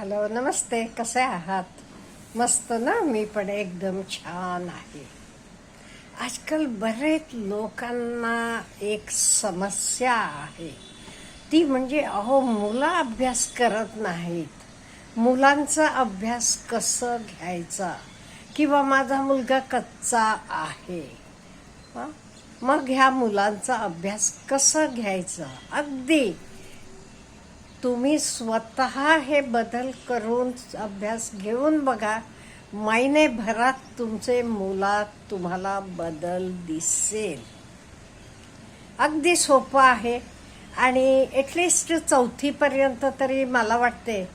Hello नमस्ते कसे आहात? मस्त ना? मी पण एकदम छान आहे. आजकाल बरेच लोकांना एक समस्या आहे. ती म्हणजे अहो मुलं अभ्यास करत नाहीत. मुलांचा अभ्यास कसं घ्यायचा? किंवा माझा मुलगा कच्चा आहे. मग ह्या मुलांचा अभ्यास कसं घ्यायचा? अगदी. तुम्ही स्वतः हे बदल करून अभ्यास घेऊन बघा. महिनेभरात तुमचे मुलात तुम्हाला बदल दिसेल. अगदी सोपं आहे. आणि ॲटलिस्ट चौथीपर्यंत तरी मला वाटते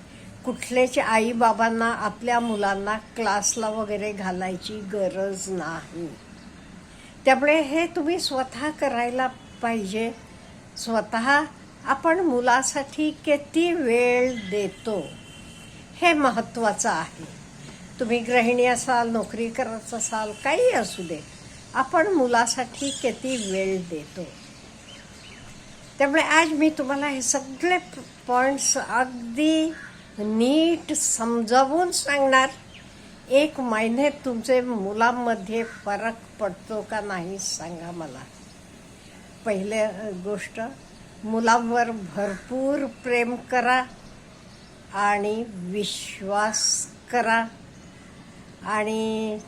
कुठल्याच आईबाबांना आपल्या मुलांना क्लासला वगैरे घालायची गरज नाही. त्यामुळे हे तुम्ही स्वतः करायला पाहिजे. स्वतः आपण मुलासाठी किती वेळ देतो हे महत्त्वाचं आहे. तुम्ही गृहिणी असाल नोकरी करत असाल काही असू दे. आपण मुलासाठी किती वेळ देतो. त्यामुळे आज मी तुम्हाला हे सगळे पॉईंट्स अगदी नीट समजावून सांगणार. एक महिने तुमचे मुलांमध्ये फरक पडतो का नाही सांगा मला. पहिले गोष्ट मुलांवर भरपूर प्रेम करा आणि विश्वास करा. आणि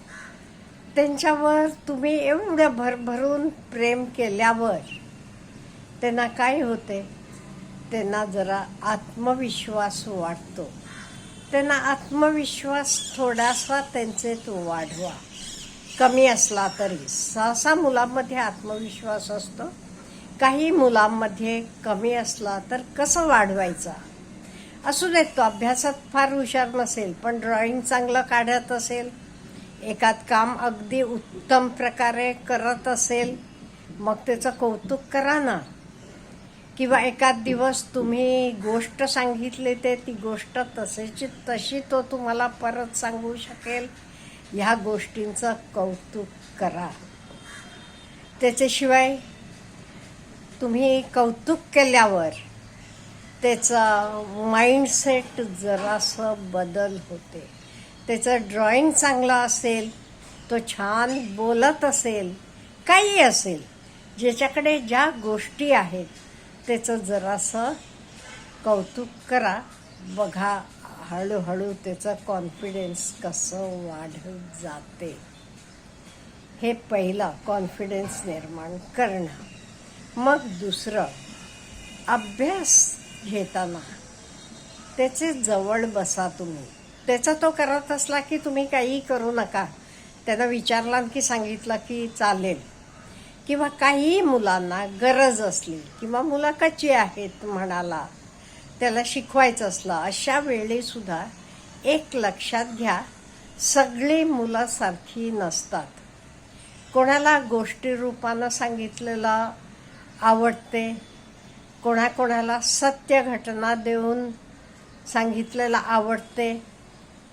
त्यांच्यावर तुम्ही एवढं भरभरून प्रेम केल्यावर त्यांना काय होते? त्यांना जरा आत्मविश्वास वाटतो. त्यांना आत्मविश्वास थोडासा त्यांचे तो वाढवा. कमी असला तरी. सहसा मुलांमध्ये आत्मविश्वास असतो. काही मुलांमध्ये कमी असला तर कसं वाढवायचा? असू देत तो अभ्यासात फार हुशार नसेल पण ड्रॉइंग चांगलं काढत असेल एकात काम अगदी उत्तम प्रकारे करत असेल मग त्याचं कौतुक करा ना. किंवा एकाद दिवस तुम्ही गोष्ट सांगितली ते ती गोष्ट तसेची तशी तो तुम्हाला परत सांगू शकेल. ह्या गोष्टींचं कौतुक करा. त्याच्याशिवाय तुम्ही कौतुक केल्यावर त्याचा माइंडसेट जरासं बदल होते. त्याचं ड्रॉइंग चांगलं असेल तो छान बोलत असेल काही असेल ज्याच्याकडे ज्या गोष्टी आहेत त्याचं जरासं कौतुक करा. बघा हळूहळू त्याचं कॉन्फिडन्स कसं वाढत जाते. हे पहिलं कॉन्फिडन्स निर्माण करणं. मग दुसरं अभ्यास घेताना त्याचे जवळ बसा तुम्ही. त्याचा तो करत असला की तुम्ही काही करू नका. त्यांना विचारला की सांगितलं की चालेल. किंवा काही मुलांना गरज असली किंवा मुलं कच्ची आहेत म्हणाला त्याला शिकवायचं असलं अशा वेळीसुद्धा एक लक्षात घ्या सगळी मुलासारखी नसतात. कोणाला गोष्टी रूपानं सांगितलेलं आवडते. कोणाकोणाला सत्य घटना देऊन सांगितलेलं आवडते.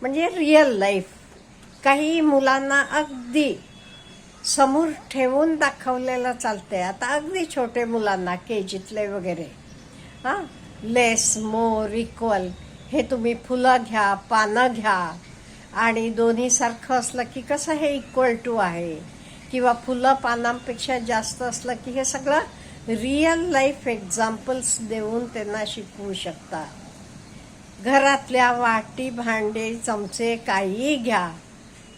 म्हणजे रिअल लाईफ काही मुलांना अगदी समोर ठेवून दाखवलेलं चालते आता अगदी छोटे मुलांना के जीतले वगैरे. हां? लेस मोर इक्वल हे तुम्ही फुलं घ्या पानं घ्या. आणि दोन्ही सारखं असलं की कसं हे इक्वल टू आहे? किंवा फुलं पानांपेक्षा जास्त असलं की हे सगळं रिअल लाईफ एक्झाम्पल्स देऊन त्यांना शिकवू शकता. घरातल्या वाटी भांडे चमचे काहीही घ्या.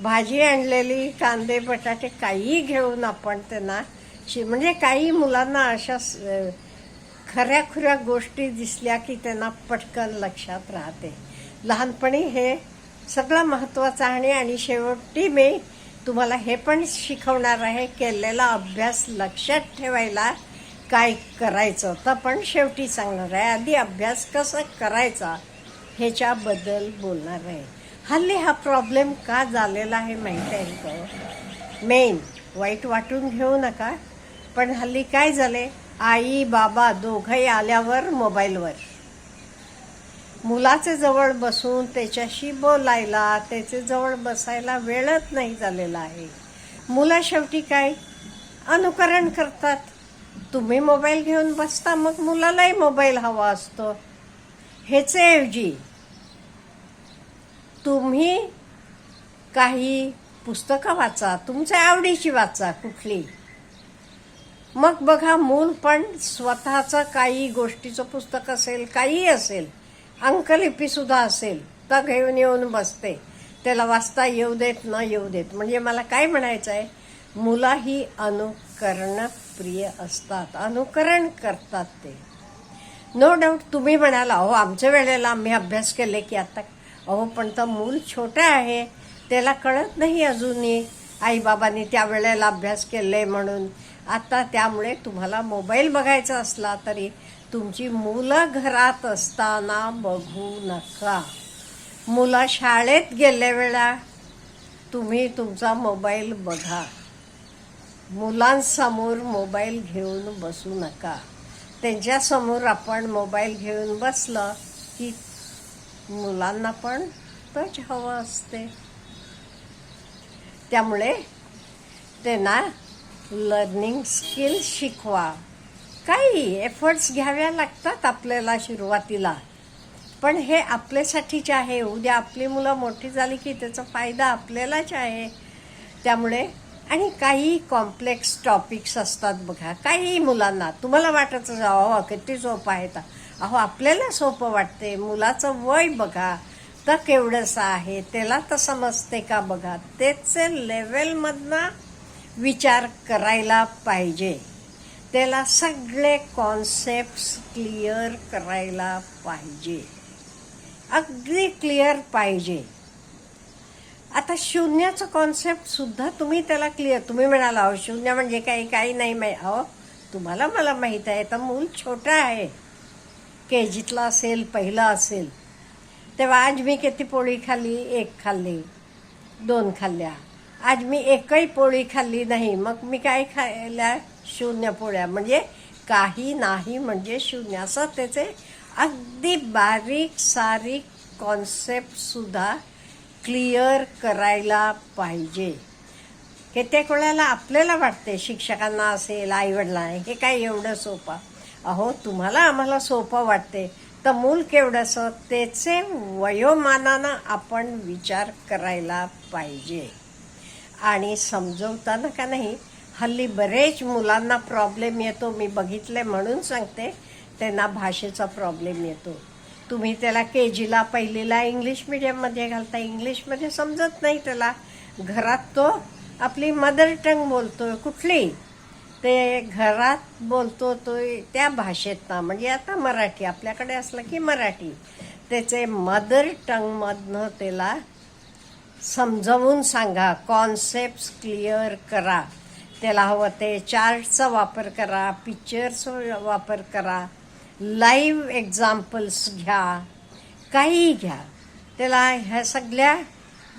भाजी आणलेली कांदे बटाटे काहीही घेऊन आपण त्यांना शि म्हणजे काही मुलांना अशा खऱ्या खुऱ्या गोष्टी दिसल्या की त्यांना पटकन लक्षात राहते. लहानपणी हे सगळं महत्त्वाचं आहे आणि शेवटी मी तुम्हाला हे पण शिकवणार आहे केलेला अभ्यास लक्षात ठेवायला काय करायचं? तर पण शेवटी सांगणार आहे आधी अभ्यास कसा करायचा ह्याच्याबद्दल बोलणार आहे. हल्ली हा प्रॉब्लेम का झालेला आहे माहीत आहे का? मेन वाईट वाटून घेऊ नका. पण हल्ली काय झाले? आई बाबा दोघंही आल्यावर मोबाईलवर. मुलाचे जवळ बसून त्याच्याशी बोलायला त्याचे जवळ बसायला वेळच नाही झालेला आहे. मुलं शेवटी काय? अनुकरण करतात. तुम्ही मोबाईल घेऊन बसता मग मुलालाही मोबाईल हवा असतो. ह्याचे ऐवजी तुम्ही काही पुस्तकं वाचा तुमच्या आवडीची वाचा कुठली. मग बघा मूल पण स्वतःचं काही गोष्टीचं पुस्तक असेल काही असेल अंकलिपीसुद्धा असेल तर घेऊन येऊन बसते. त्याला वाचता येऊ देत न येऊ देत. म्हणजे मला काय म्हणायचं आहे मुलं ही अनुकरणं प्रिय असतात अनुकरण करतात ते. नो डाऊट तुम्ही म्हणाल अहो आमच्या वेळेला आम्ही अभ्यास केले की आता अहो पण तर मूल छोटं आहे त्याला कळत नाही अजूनही. आईबाबांनी त्या वेळेला अभ्यास केले म्हणून. आता त्यामुळे तुम्हाला मोबाईल बघायचा असला तरी तुमची मुलं घरात असताना बघू नका. मुलं शाळेत गेल्या वेळा तुम्ही तुमचा मोबाईल बघा. मुलांसमोर मोबाईल घेऊन बसू नका. त्यांच्यासमोर आपण मोबाईल घेऊन बसलं की मुलांना पण टच हवं असते. त्यामुळे त्यांना लर्निंग स्किल शिकवा. काही एफर्ट्स घ्याव्या लागतात आपल्याला सुरुवातीला. पण हे आपल्यासाठीच आहे. उद्या आपली मुलं मोठी झाली की त्याचा फायदा आपल्यालाच आहे. त्यामुळे आणि काही कॉम्प्लेक्स टॉपिक्स असतात बघा. काही मुलांना तुम्हाला वाटत अहो किती सोपं आहे तर. अहो आपल्याला सोपं वाटते मुलाचं वय बघा. तर केवढंसं आहे त्याला तर समजते का बघा? त्याचे लेवलमधनं विचार करायला पाहिजे. त्याला सगळे कॉन्सेप्ट क्लिअर करायला पाहिजे. अगदी क्लिअर पाहिजे. आता शून्याचं कॉन्सेप्ट सुद्धा तुम्ही त्याला क्लिअर तुम्ही म्हणाला अहो शून्य म्हणजे काही काही नाही माहीत अहो तुम्हाला मला माहीत आहे तर मूल छोटं आहे. के जीतला असेल पहिला असेल. तेव्हा आज मी किती पोळी खाल्ली? एक खाल्ली. दोन खाल्ल्या. आज मी एकही पोळी खाल्ली नाही. मग मी काय खायला शून्य पोळ्या? म्हणजे काही नाही म्हणजे शून्य. असं त्याचे अगदी बारीक सारीक कॉन्सेप्टसुद्धा क्लिअर करायला पाहिजे. कित्येक वेळेला आपल्याला वाटते शिक्षकांना असेल आईवडिलांना हे काय एवढं सोपं. अहो तुम्हाला आम्हाला सोपं वाटते तर मूल केवढंसं त्याचे वयोमानानं आपण विचार करायला पाहिजे. आणि समजवताना का नाही हल्ली बरेच मुलांना प्रॉब्लेम येतो. मी बघितले म्हणून सांगते त्यांना भाषेचा प्रॉब्लेम येतो. तुम्ही त्याला के जीला पहिलीला इंग्लिश मिडियममध्ये घालता. इंग्लिशमध्ये समजत नाही त्याला. घरात तो आपली मदर टंग बोलतो कुठली? ते घरात बोलतो तो त्या भाषेत ना. म्हणजे आता मराठी आपल्याकडे असलं की मराठी. त्याचे मदर टंगमधनं त्याला समजवून सांगा. कॉन्सेप्ट क्लिअर करा. त्याला हवं ते चार्टचा वापर करा पिक्चर्सचा वापर करा. लाईव्ह एक्झाम्पल्स घ्या काहीही घ्या. त्याला ह्या सगळ्या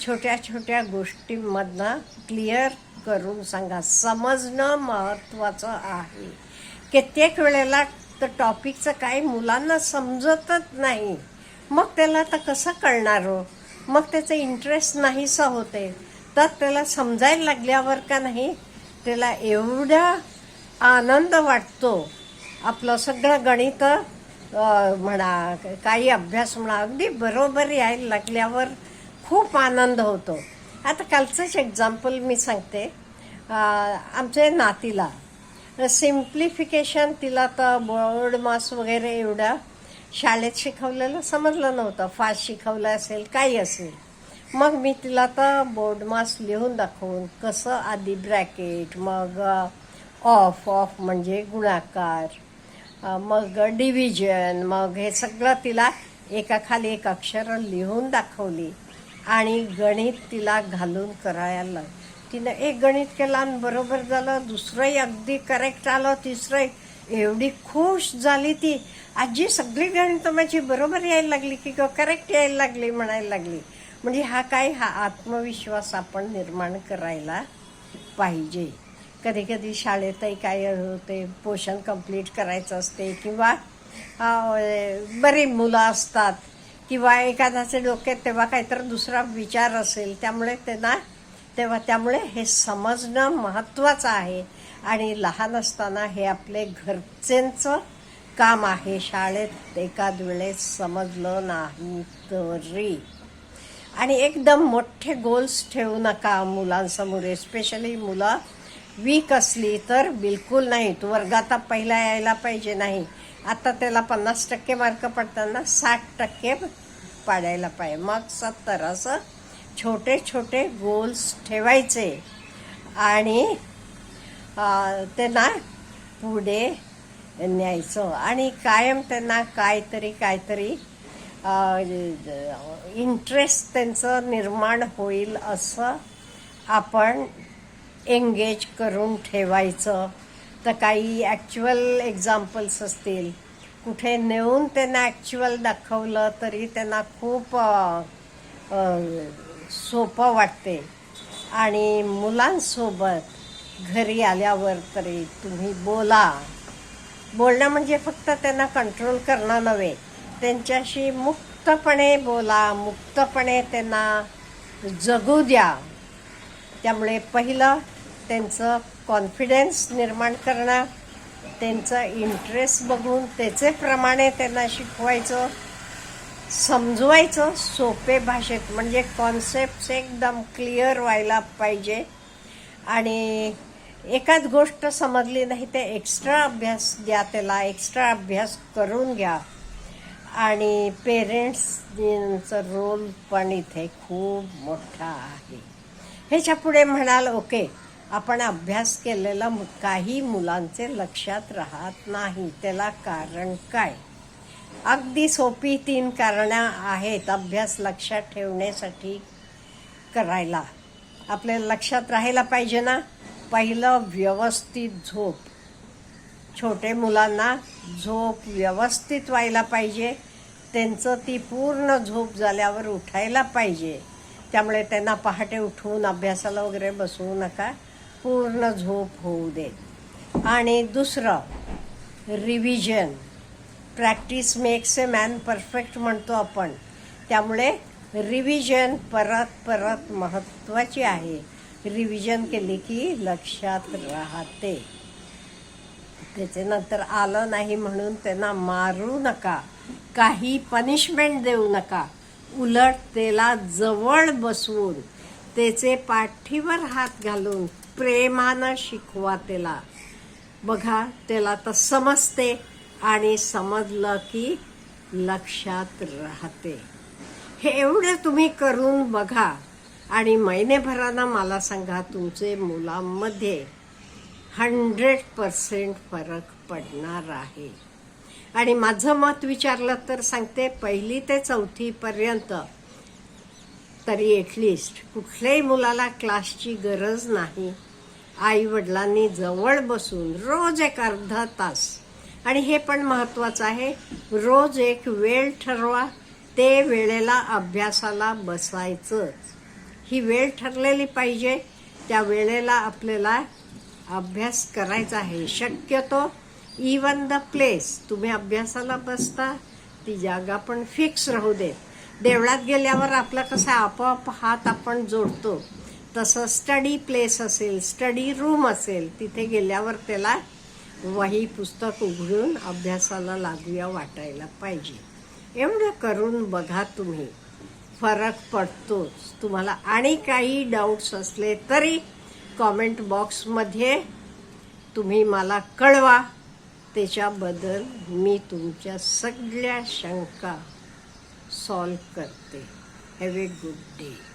छोट्या छोट्या गोष्टींमधनं क्लिअर करून सांगा. समजणं महत्त्वाचं आहे. कित्येक वेळेला तर टॉपिकचं काही मुलांना समजतच नाही. मग त्याला तर कसं कळणार हो? मग त्याचं इंटरेस्ट नाहीसा होते. तर त्याला समजायला लागल्यावर का नाही? त्याला एवढा आनंद वाटतो. आपलं सगळं गणित म्हणा काही अभ्यास म्हणा अगदी बरोबर यायला लागल्यावर खूप आनंद होतो. आता कालचंच एक्झाम्पल मी सांगते. आमचे नातीला. सिम्प्लिफिकेशन तिला तर बोर्ड मास वगैरे एवढा शाळेत शिकवलेलं समजलं नव्हतं. फास्ट शिकवलं असेल काही असेल. मग मी तिला तर बोर्ड मास लिहून दाखवून कसं आधी ब्रॅकेट मग ऑफ ऑफ म्हणजे गुणाकार मग डिव्हिजन मग हे सगळं तिला एकाखाली एक अक्षरं लिहून दाखवली आणि गणित तिला घालून करायला. तिनं एक गणित केलं आणि बरोबर झालं दुसरंही अगदी करेक्ट आलं तिसरंही. एवढी खुश झाली ती. आजी सगळी गणितं माझी बरोबर यायला लागली की करेक्ट यायला लागली म्हणायला लागली. म्हणजे हा काय हा आत्मविश्वास आपण निर्माण करायला पाहिजे. कधी कधी शाळेतही काय होते पोषण कंप्लीट करायचं असते किंवा बरी मुलं असतात किंवा एखाद्याचे डोक्यात तेव्हा काहीतरी दुसरा विचार असेल त्यामुळे त्यांना तेव्हा त्यामुळे हे समजणं महत्त्वाचं आहे. आणि लहान असताना हे आपले घरच्यांचं काम आहे. शाळेत एखाद वेळेस समजलं नाही तरी. आणि एकदम मोठे गोल्स ठेवू नका मुलांसमोर स्पेशली मुलं वीक असली तर बिलकुल नाही. तू वर्गात पहिला यायला पाहिजे नाही. आता त्याला पन्नास टक्के मार्क पडताना साठ टक्के पाडायला पाहिजे. मग सत्तर असं छोटे छोटे गोल्स ठेवायचे. आणि त्यांना पुढे न्यायचं. आणि कायम त्यांना काहीतरी काहीतरी इंटरेस्ट त्यांचं निर्माण होईल असं आपण एंगेज करून ठेवायचं. तर काही ॲक्च्युअल एक्झाम्पल्स असतील. कुठे नेऊन त्यांना ॲक्च्युअल दाखवलं तरी त्यांना खूप सोपं वाटते. आणि मुलांसोबत घरी आल्यावर तरी तुम्ही बोला. बोलणं म्हणजे फक्त त्यांना कंट्रोल करणं नव्हे. त्यांच्याशी मुक्तपणे बोला मुक्तपणे त्यांना जगू द्या. त्यामुळे पहिलं त्यांचं कॉन्फिडन्स निर्माण करणं त्यांचं इंटरेस्ट बघून त्याचे प्रमाणे त्यांना शिकवायचं समजवायचं सोपे भाषेत म्हणजे कॉन्सेप्ट एकदम क्लिअर व्हायला पाहिजे. आणि एकाच गोष्ट समजली नाही ते एक्स्ट्रा अभ्यास द्या त्याला एक्स्ट्रा अभ्यास करून घ्या. आणि पेरेंट्सचा रोल पण इथे खूप मोठा आहे. ह्याच्या पुढे म्हणाल ओके आपण अभ्यास केलेला काही मुलांचे लक्षात राहत नाही. त्याला कारण काय? अगदी सोपी तीन कारणं आहेत अभ्यास लक्षात ठेवण्यासाठी करायला. आपल्याला लक्षात राहायला पाहिजे ना? पहिलं व्यवस्थित झोप. छोटे मुलांना झोप व्यवस्थित व्हायला पाहिजे. त्यांचं ती पूर्ण झोप झाल्यावर उठायला पाहिजे. त्यामुळे त्यांना पहाटे उठवून अभ्यासाला वगैरे बसवू नका. पूर्ण झोप होऊ दे. आणि दुसरं revision practice makes a man perfect म्हणतो आपण. त्यामुळे रिव्हिजन परत परत महत्त्वाची आहे. रिव्हिजन केली की लक्षात राहते. त्याच्यानंतर आलं नाही म्हणून त्यांना मारू नका. काही पनिशमेंट देऊ नका. उलट त्याला जवळ बसवून त्याचे पाठीवर हात घालून प्रेमानं शिकवा त्याला. बघा त्याला तर समजते आणि समजलं की लक्षात राहते. हे एवढं तुम्ही करून बघा आणि महिनेभरानं मला सांगा तुमचे मुलांमध्ये हंड्रेड पर्सेंट फरक पडणार आहे. आणि माझं मत विचारलं तर सांगते पहिली ते चौथीपर्यंत तरी एटलिस्ट कुठल्याही मुलाला क्लासची गरज नाही. आई वडिलांनी जवळ बसून रोज एक अर्धा तास आणि हे पण महत्त्वाचं आहे रोज एक वेळ ठरवा ते वेळेला अभ्यासाला बसायचंच ही वेळ ठरलेली पाहिजे त्या वेळेला आपल्याला अभ्यास करायचा आहे. शक्यतो इवन द प्लेस तुम्ही अभ्यासाला बसता ती जागा पण फिक्स राहू देत. देवळात गेल्यावर आपला कसा आपोआप हात आपण जोडतो. तसं स्टडी प्लेस असेल स्टडी रूम असेल तिथे गेल्यावर त्याला वही पुस्तक उघडून अभ्यासाला लागूया वाटायला पाहिजे. एवढं करून बघा तुम्ही. फरक पडतोच. तुम्हाला आणि काही डाऊट्स असले तरी कॉमेंट बॉक्समध्ये तुम्ही मला कळवा. त्याच्याबद्दल मी तुमच्या सगळ्या शंका सॉल्व करते. Have a good day